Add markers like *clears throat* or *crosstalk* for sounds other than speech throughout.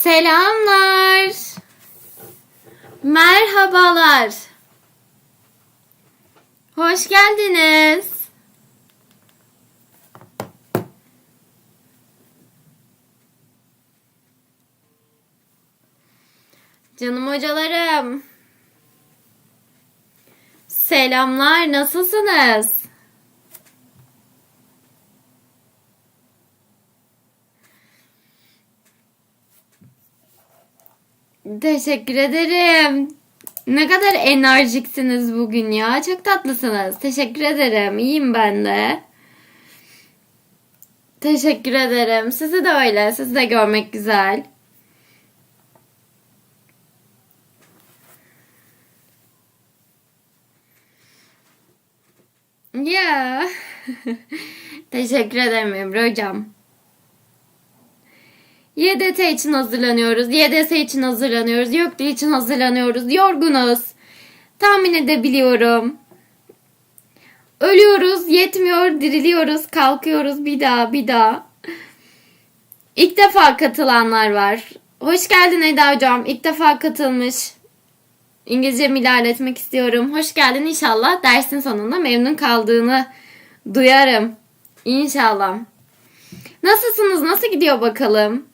Selamlar. Merhabalar. Hoş geldiniz. Canım hocalarım. Selamlar, nasılsınız? Teşekkür ederim. Ne kadar enerjiksiniz bugün ya. Çok tatlısınız. Teşekkür ederim. İyiyim ben de. Teşekkür ederim. Sizi de öyle. Sizi de görmek güzel. Ya. *laughs* Teşekkür ederim Emre hocam. YDT için hazırlanıyoruz. YDS için hazırlanıyoruz. YÖKDİL için hazırlanıyoruz. Yorgunuz. Tahmin edebiliyorum. Ölüyoruz, yetmiyor, diriliyoruz, kalkıyoruz bir daha, bir daha. İlk defa katılanlar var. Hoş geldin Eda hocam. İlk defa katılmış. İngilizcemi ilerletmek istiyorum. Hoş geldin inşallah. Dersin sonunda memnun kaldığını duyarım. İnşallah. Nasılsınız? Nasıl gidiyor bakalım?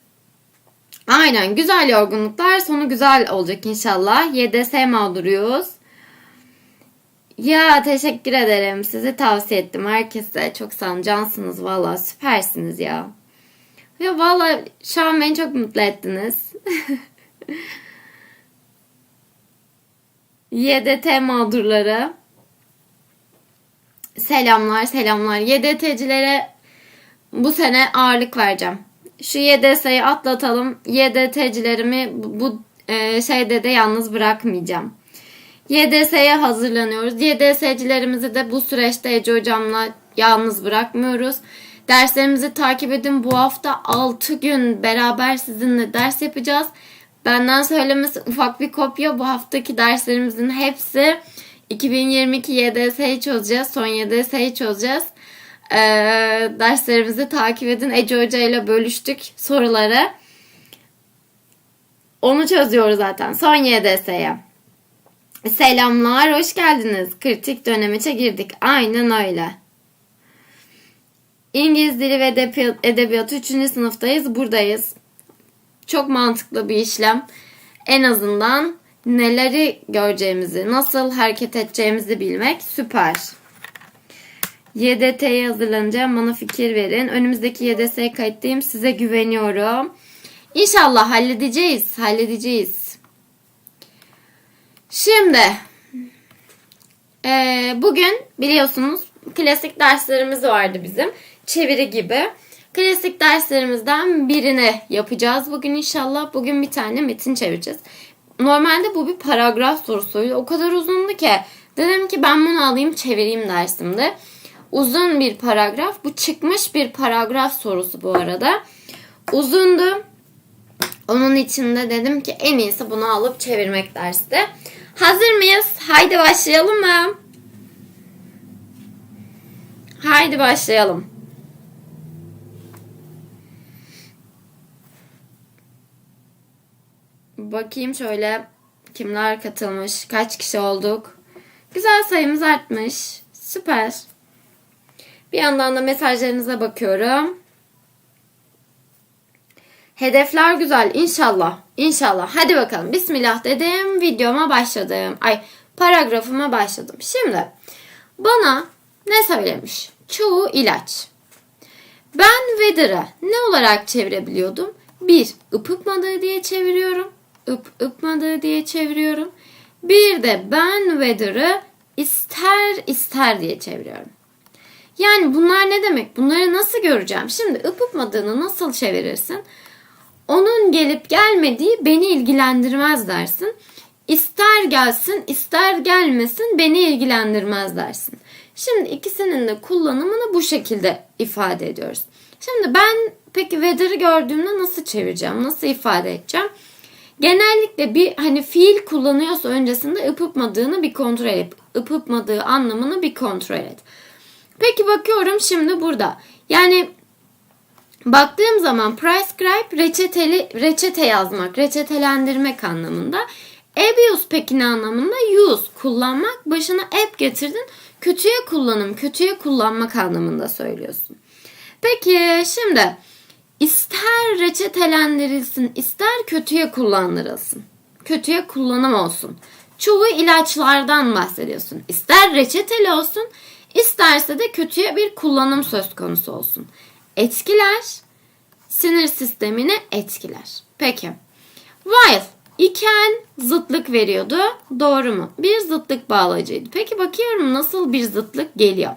Aynen güzel yorgunluklar sonu güzel olacak inşallah. YDS mağduruyuz. Ya teşekkür ederim. Sizi tavsiye ettim herkese. Çok sağ olun. Cansınız valla. Süpersiniz ya. Ya valla şu an beni çok mutlu ettiniz. *laughs* YDT mağdurları. Selamlar selamlar. YDT'cilere bu sene ağırlık vereceğim. Şu YDS'yi atlatalım. YDT'cilerimi bu, bu e, şeyde de yalnız bırakmayacağım. YDS'ye hazırlanıyoruz. YDS'cilerimizi de bu süreçte Ece hocamla yalnız bırakmıyoruz. Derslerimizi takip edin. Bu hafta 6 gün beraber sizinle ders yapacağız. Benden söylemesi ufak bir kopya. Bu haftaki derslerimizin hepsi 2022 YDS'yi çözeceğiz. Son YDS'yi çözeceğiz. Ee, derslerimizi takip edin. Ece Hoca ile bölüştük soruları. Onu çözüyoruz zaten. Son YDS'ye. Selamlar, hoş geldiniz. Kritik dönemeçe girdik. Aynen öyle. İngiliz dili ve edebiyat, edebiyatı 3. sınıftayız. Buradayız. Çok mantıklı bir işlem. En azından neleri göreceğimizi, nasıl hareket edeceğimizi bilmek süper. YDT'ye hazırlanacağım. Bana fikir verin. Önümüzdeki YDS'ye kayıttayım. Size güveniyorum. İnşallah halledeceğiz. Halledeceğiz. Şimdi e, bugün biliyorsunuz klasik derslerimiz vardı bizim. Çeviri gibi. Klasik derslerimizden birini yapacağız bugün inşallah. Bugün bir tane metin çevireceğiz. Normalde bu bir paragraf sorusuydu. O kadar uzundu ki dedim ki ben bunu alayım çevireyim dersimde. Uzun bir paragraf. Bu çıkmış bir paragraf sorusu bu arada. Uzundu. Onun içinde dedim ki en iyisi bunu alıp çevirmek derste. Hazır mıyız? Haydi başlayalım mı? Haydi başlayalım. Bakayım şöyle kimler katılmış, kaç kişi olduk. Güzel sayımız artmış. Süper. Bir yandan da mesajlarınıza bakıyorum. Hedefler güzel inşallah. İnşallah. Hadi bakalım. Bismillah dedim. Videoma başladım. Ay paragrafıma başladım. Şimdi bana ne söylemiş? Çoğu ilaç. Ben Weather'ı ne olarak çevirebiliyordum? Bir, ıpıkmadığı diye çeviriyorum. Ip ıpmadığı diye çeviriyorum. Bir de ben Weather'ı ister ister diye çeviriyorum. Yani bunlar ne demek? Bunları nasıl göreceğim? Şimdi ıpıkmadığını nasıl çevirirsin? Onun gelip gelmediği beni ilgilendirmez dersin. İster gelsin, ister gelmesin beni ilgilendirmez dersin. Şimdi ikisinin de kullanımını bu şekilde ifade ediyoruz. Şimdi ben peki weather'ı gördüğümde nasıl çevireceğim? Nasıl ifade edeceğim? Genellikle bir hani fiil kullanıyorsa öncesinde ıpıpmadığını bir kontrol et. Ipıpmadığı anlamını bir kontrol et. Peki bakıyorum şimdi burada. Yani Baktığım zaman prescribe reçeteli reçete yazmak, reçetelendirmek anlamında. Abuse peki ne anlamında? Use, kullanmak. Başına app getirdin. Kötüye kullanım, kötüye kullanmak anlamında söylüyorsun. Peki şimdi ister reçetelendirilsin, ister kötüye kullandırılsın. Kötüye kullanım olsun. Çoğu ilaçlardan bahsediyorsun. İster reçeteli olsun, isterse de kötüye bir kullanım söz konusu olsun. Etkiler, sinir sistemini etkiler. Peki. While iken zıtlık veriyordu. Doğru mu? Bir zıtlık bağlacıydı. Peki bakıyorum nasıl bir zıtlık geliyor.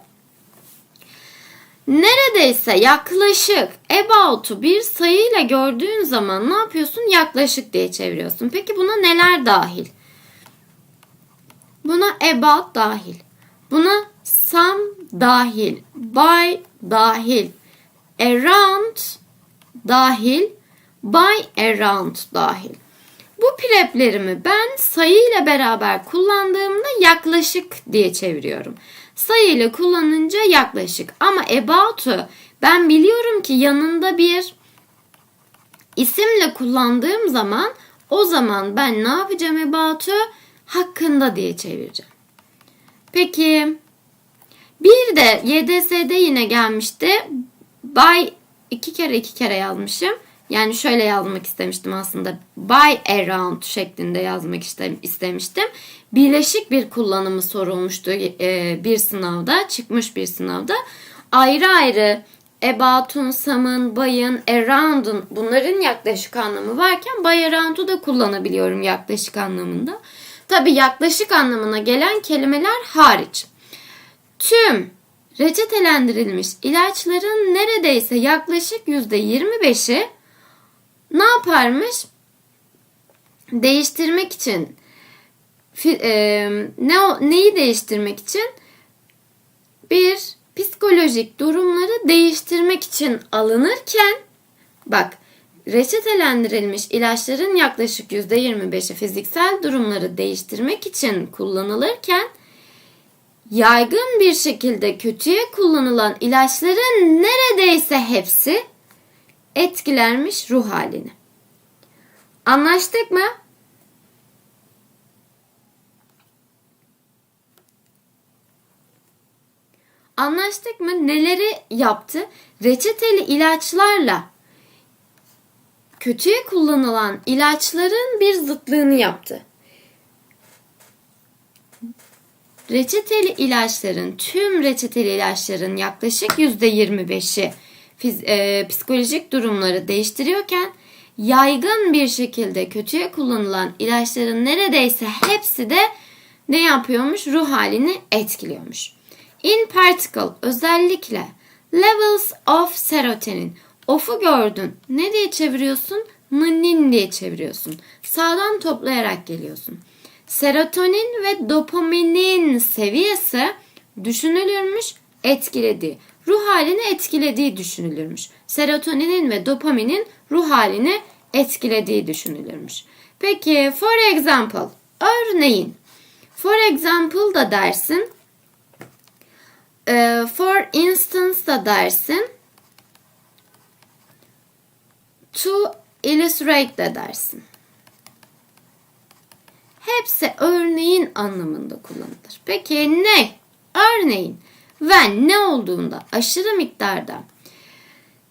Neredeyse yaklaşık about'u bir sayıyla gördüğün zaman ne yapıyorsun? Yaklaşık diye çeviriyorsun. Peki buna neler dahil? Buna about dahil. Buna some dahil. By dahil. Around dahil. By around dahil. Bu preplerimi ben sayı ile beraber kullandığımda yaklaşık diye çeviriyorum. Sayı ile kullanınca yaklaşık. Ama about'u ben biliyorum ki yanında bir isimle kullandığım zaman o zaman ben ne yapacağım about'u? Hakkında diye çevireceğim. Peki bir de YDS'de yine gelmişti. By iki kere iki kere yazmışım. Yani şöyle yazmak istemiştim aslında. By around şeklinde yazmak istemiştim. Birleşik bir kullanımı sorulmuştu e, bir sınavda. Çıkmış bir sınavda. Ayrı ayrı about'un, some'ın, by'ın, around'un bunların yaklaşık anlamı varken by around'u da kullanabiliyorum yaklaşık anlamında. Tabi yaklaşık anlamına gelen kelimeler hariç. Tüm reçetelendirilmiş ilaçların neredeyse yaklaşık %25'i ne yaparmış? Değiştirmek için e, ne neyi değiştirmek için? Bir psikolojik durumları değiştirmek için alınırken bak reçetelendirilmiş ilaçların yaklaşık %25'i fiziksel durumları değiştirmek için kullanılırken yaygın bir şekilde kötüye kullanılan ilaçların neredeyse hepsi etkilermiş ruh halini. Anlaştık mı? Anlaştık mı? Neleri yaptı? Reçeteli ilaçlarla kötüye kullanılan ilaçların bir zıtlığını yaptı. Reçeteli ilaçların, tüm reçeteli ilaçların yaklaşık %25'i e, psikolojik durumları değiştiriyorken yaygın bir şekilde kötüye kullanılan ilaçların neredeyse hepsi de ne yapıyormuş? Ruh halini etkiliyormuş. In particle özellikle levels of serotonin. Of'u gördün. Ne diye çeviriyorsun? Nin diye çeviriyorsun. Sağdan toplayarak geliyorsun. Serotonin ve dopaminin seviyesi düşünülürmüş, etkilediği ruh halini etkilediği düşünülürmüş. Serotoninin ve dopaminin ruh halini etkilediği düşünülürmüş. Peki for example örneğin for example da dersin e, for instance da dersin to illustrate de dersin. Hepsi örneğin anlamında kullanılır. Peki ne? Örneğin ve ne olduğunda aşırı miktarda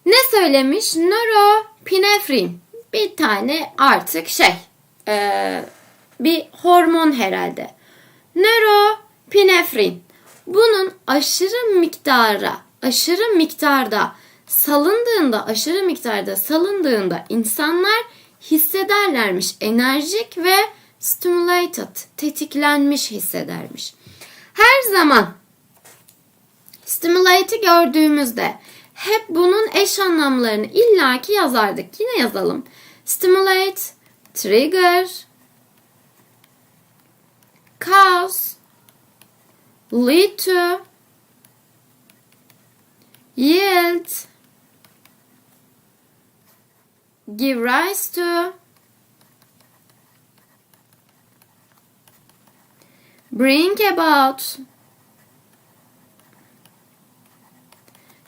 ne söylemiş? Norepinefrin bir tane artık şey e, bir hormon herhalde. Norepinefrin bunun aşırı miktara aşırı miktarda salındığında aşırı miktarda salındığında insanlar hissederlermiş enerjik ve stimulated tetiklenmiş hissedermiş. Her zaman Stimulate'i gördüğümüzde hep bunun eş anlamlarını illaki yazardık. Yine yazalım. Stimulate, trigger, cause, lead to, yield, give rise to, bring about,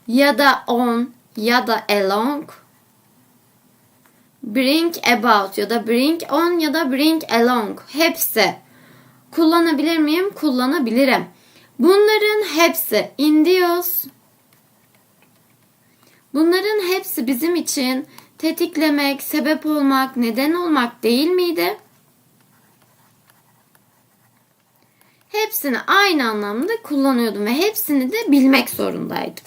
ya da on ya da along bring about ya da bring on ya da bring along hepsi kullanabilir miyim? Kullanabilirim. Bunların hepsi induce Bunların hepsi bizim için tetiklemek, sebep olmak, neden olmak değil miydi? Hepsini aynı anlamda kullanıyordum ve hepsini de bilmek zorundaydım.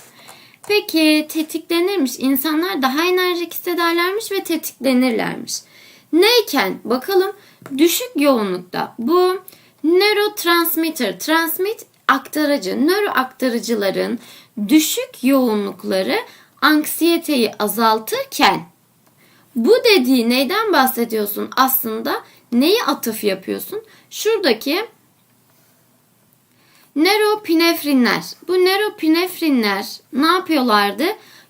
Peki tetiklenirmiş. İnsanlar daha enerjik hissederlermiş ve tetiklenirlermiş. Neyken bakalım düşük yoğunlukta bu neurotransmitter, transmit aktarıcı, nöro aktarıcıların düşük yoğunlukları anksiyeteyi azaltırken bu dediği neyden bahsediyorsun aslında? Neyi atıf yapıyorsun? Şuradaki Nöropinefrinler. Bu nöropinefrinler ne yapıyorlardı?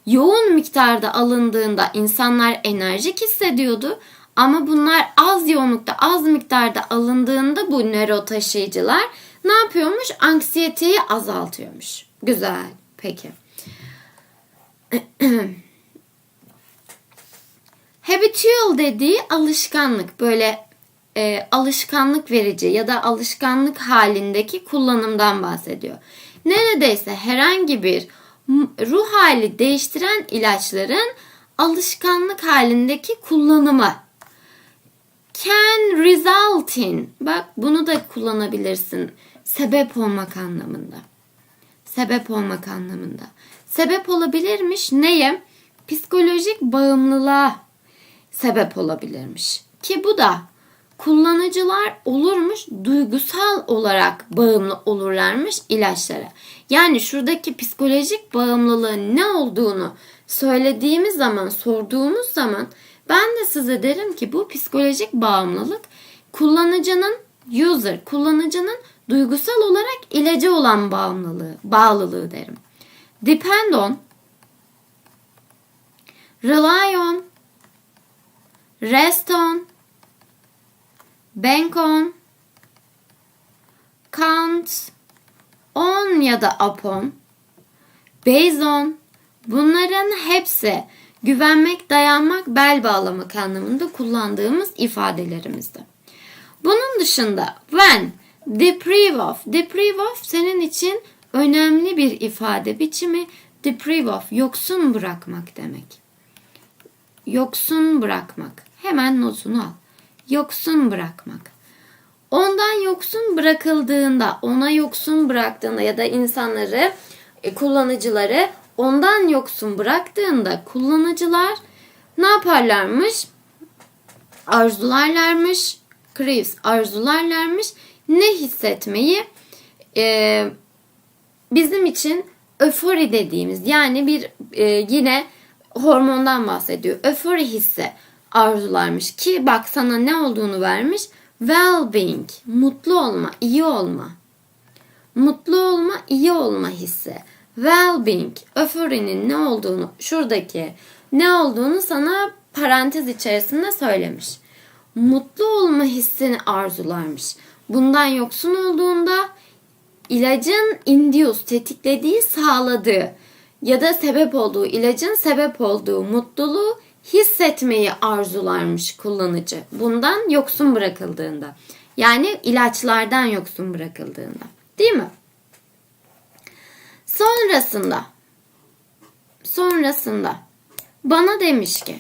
Yoğun miktarda alındığında insanlar enerjik hissediyordu. Ama bunlar az yoğunlukta, az miktarda alındığında bu nöro taşıyıcılar ne yapıyormuş? Anksiyeteyi azaltıyormuş. Güzel. Peki. *clears throat* Habitual dediği alışkanlık. Böyle e, alışkanlık verici ya da alışkanlık halindeki kullanımdan bahsediyor. Neredeyse herhangi bir ruh hali değiştiren ilaçların alışkanlık halindeki kullanımı can result in bak bunu da kullanabilirsin sebep olmak anlamında. Sebep olmak anlamında. Sebep olabilirmiş neye? Psikolojik bağımlılığa sebep olabilirmiş. Ki bu da kullanıcılar olurmuş duygusal olarak bağımlı olurlarmış ilaçlara. Yani şuradaki psikolojik bağımlılığın ne olduğunu söylediğimiz zaman, sorduğumuz zaman ben de size derim ki bu psikolojik bağımlılık kullanıcının user, kullanıcının duygusal olarak ilacı olan bağımlılığı, bağlılığı derim. Depend on, rely on, rest on, bank on, count on ya da upon, based on bunların hepsi güvenmek, dayanmak, bel bağlamak anlamında kullandığımız ifadelerimizde. Bunun dışında when, deprive of, deprive of senin için önemli bir ifade biçimi deprive of, yoksun bırakmak demek. Yoksun bırakmak. Hemen notunu al yoksun bırakmak. Ondan yoksun bırakıldığında, ona yoksun bıraktığında ya da insanları, e, kullanıcıları ondan yoksun bıraktığında kullanıcılar ne yaparlarmış? Arzularlarmış, craves arzularlarmış. Ne hissetmeyi? Ee, bizim için öfori dediğimiz yani bir e, yine hormondan bahsediyor. Öfori hissi arzularmış ki bak sana ne olduğunu vermiş. Well-being, mutlu olma, iyi olma. Mutlu olma, iyi olma hissi. Well-being, öforinin ne olduğunu, şuradaki ne olduğunu sana parantez içerisinde söylemiş. Mutlu olma hissini arzularmış. Bundan yoksun olduğunda ilacın induce tetiklediği, sağladığı ya da sebep olduğu, ilacın sebep olduğu mutluluğu hissetmeyi arzularmış kullanıcı. Bundan yoksun bırakıldığında. Yani ilaçlardan yoksun bırakıldığında. Değil mi? Sonrasında sonrasında bana demiş ki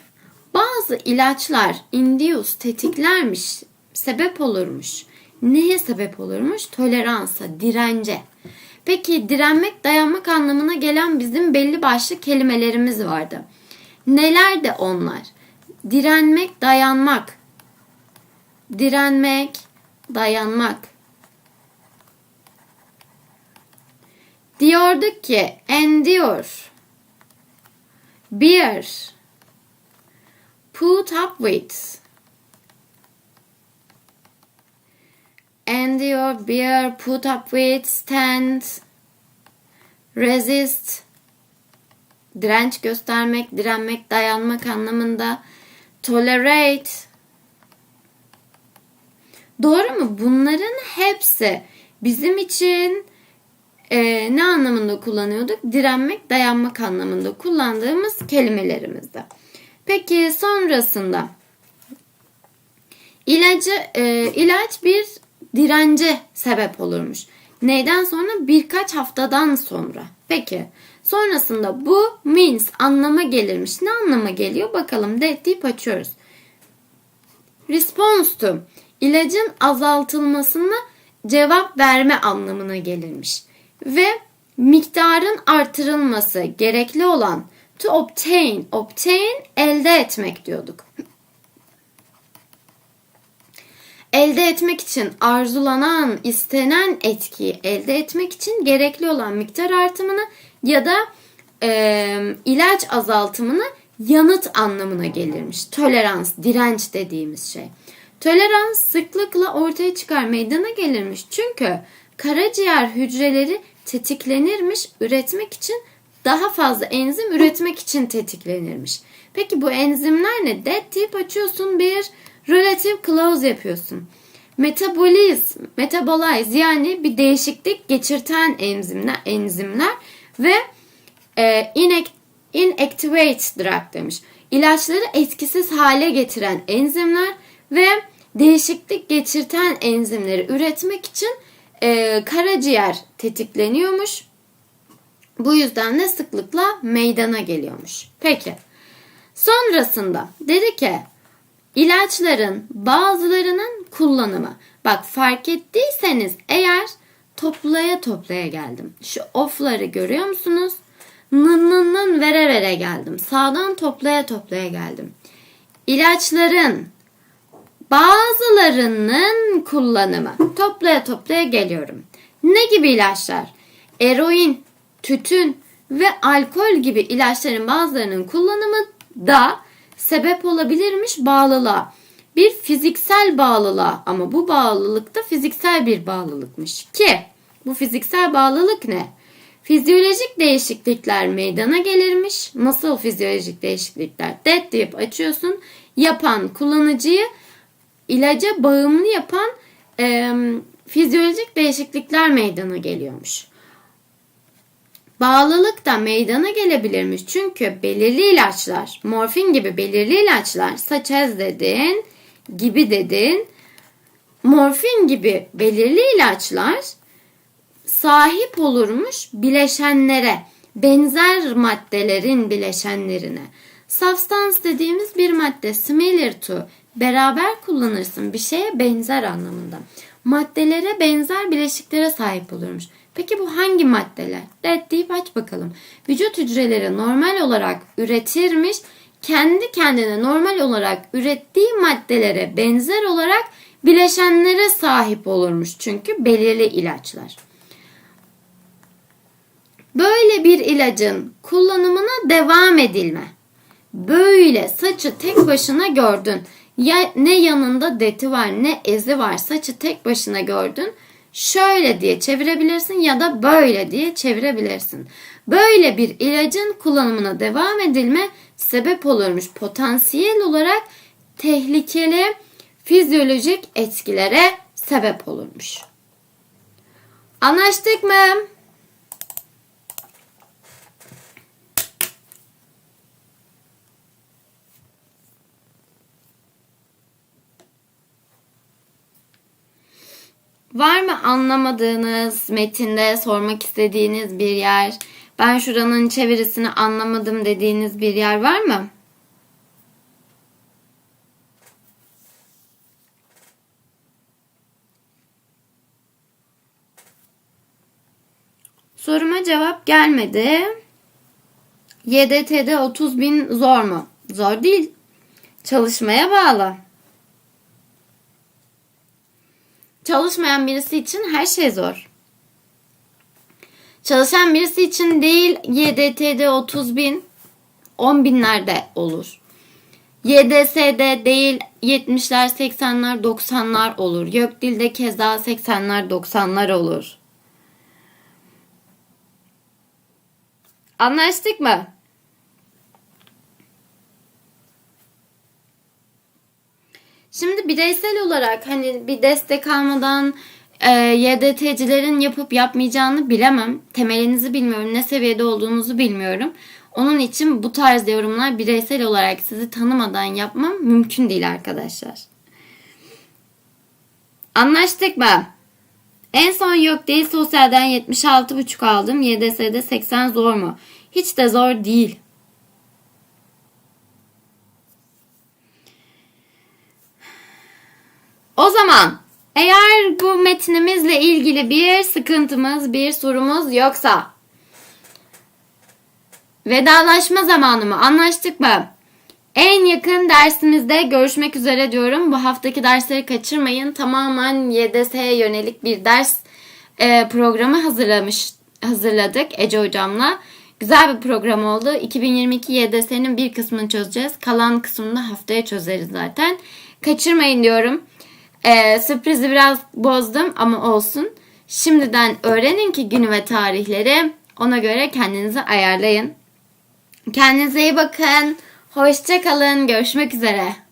bazı ilaçlar induce tetiklermiş, sebep olurmuş. Neye sebep olurmuş? Toleransa, dirence. Peki direnmek, dayanmak anlamına gelen bizim belli başlı kelimelerimiz vardı. Neler de onlar? Direnmek, dayanmak. Direnmek, dayanmak. Diyorduk ki endure, bear, put up with. Endure, bear, put up with, stand, resist, direnç göstermek, direnmek, dayanmak anlamında. Tolerate. Doğru mu? Bunların hepsi bizim için e, ne anlamında kullanıyorduk? Direnmek, dayanmak anlamında kullandığımız kelimelerimizde. Peki sonrasında ilacı e, ilaç bir dirence sebep olurmuş. Neyden sonra? Birkaç haftadan sonra. Peki sonrasında bu means anlama gelirmiş. Ne anlama geliyor? Bakalım de deyip açıyoruz. Response to ilacın azaltılmasına cevap verme anlamına gelirmiş. Ve miktarın artırılması gerekli olan to obtain, obtain elde etmek diyorduk. Elde etmek için arzulanan, istenen etkiyi elde etmek için gerekli olan miktar artımını ya da e, ilaç azaltımını yanıt anlamına gelirmiş. Tolerans, direnç dediğimiz şey. Tolerans sıklıkla ortaya çıkar meydana gelirmiş. Çünkü karaciğer hücreleri tetiklenirmiş üretmek için daha fazla enzim üretmek için tetiklenirmiş. Peki bu enzimler ne? Dead tip açıyorsun bir relative clause yapıyorsun. Metaboliz, metabolize yani bir değişiklik geçirten enzimler, enzimler ve e, inactivate drug demiş. İlaçları etkisiz hale getiren enzimler ve değişiklik geçirten enzimleri üretmek için e, karaciğer tetikleniyormuş. Bu yüzden de sıklıkla meydana geliyormuş. Peki. Sonrasında dedi ki ilaçların bazılarının kullanımı. Bak fark ettiyseniz eğer toplaya toplaya geldim. Şu ofları görüyor musunuz? Nın nın nın vere vere geldim. Sağdan toplaya toplaya geldim. İlaçların bazılarının kullanımı. Toplaya toplaya geliyorum. Ne gibi ilaçlar? Eroin, tütün ve alkol gibi ilaçların bazılarının kullanımı da sebep olabilirmiş bağlılığa. Bir fiziksel bağlılığa ama bu bağlılık da fiziksel bir bağlılıkmış ki bu fiziksel bağlılık ne? Fizyolojik değişiklikler meydana gelirmiş. Nasıl fizyolojik değişiklikler? Dead deyip açıyorsun. Yapan kullanıcıyı ilaca bağımlı yapan e, fizyolojik değişiklikler meydana geliyormuş. Bağlılık da meydana gelebilirmiş. Çünkü belirli ilaçlar, morfin gibi belirli ilaçlar, such as dedin, gibi dedin, morfin gibi belirli ilaçlar sahip olurmuş bileşenlere, benzer maddelerin bileşenlerine. Substance dediğimiz bir madde similar to beraber kullanırsın bir şeye benzer anlamında. Maddelere benzer bileşiklere sahip olurmuş. Peki bu hangi maddeler? Red deyip aç bakalım. Vücut hücreleri normal olarak üretirmiş. Kendi kendine normal olarak ürettiği maddelere benzer olarak bileşenlere sahip olurmuş. Çünkü belirli ilaçlar. Böyle bir ilacın kullanımına devam edilme. Böyle saçı tek başına gördün. Ya ne yanında deti var ne ezi var saçı tek başına gördün. Şöyle diye çevirebilirsin ya da böyle diye çevirebilirsin. Böyle bir ilacın kullanımına devam edilme sebep olurmuş potansiyel olarak tehlikeli fizyolojik etkilere sebep olurmuş. Anlaştık mı? Var mı anlamadığınız metinde sormak istediğiniz bir yer? Ben şuranın çevirisini anlamadım dediğiniz bir yer var mı? Soruma cevap gelmedi. YDT'de 30 bin zor mu? Zor değil. Çalışmaya bağlı. Çalışmayan birisi için her şey zor. Çalışan birisi için değil YDT'de 30 bin 10 binlerde olur. YDS'de değil 70'ler 80'ler 90'lar olur. Gökdil'de keza 80'ler 90'lar olur. Anlaştık mı? Şimdi bireysel olarak hani bir destek almadan e, YDT'cilerin yapıp yapmayacağını bilemem. Temelinizi bilmiyorum. Ne seviyede olduğunuzu bilmiyorum. Onun için bu tarz yorumlar bireysel olarak sizi tanımadan yapmam mümkün değil arkadaşlar. Anlaştık mı? En son yok değil sosyalden 76,5 aldım. YDS'de 80 zor mu? Hiç de zor değil. O zaman eğer bu metnimizle ilgili bir sıkıntımız, bir sorumuz yoksa vedalaşma zamanı mı? Anlaştık mı? En yakın dersimizde görüşmek üzere diyorum. Bu haftaki dersleri kaçırmayın. Tamamen YDS'ye yönelik bir ders e, programı hazırlamış hazırladık Ece hocamla. Güzel bir program oldu. 2022 YDS'nin bir kısmını çözeceğiz. Kalan kısmını haftaya çözeriz zaten. Kaçırmayın diyorum. Ee, sürprizi biraz bozdum ama olsun. Şimdiden öğrenin ki günü ve tarihleri. Ona göre kendinizi ayarlayın. Kendinize iyi bakın. Hoşça kalın. Görüşmek üzere.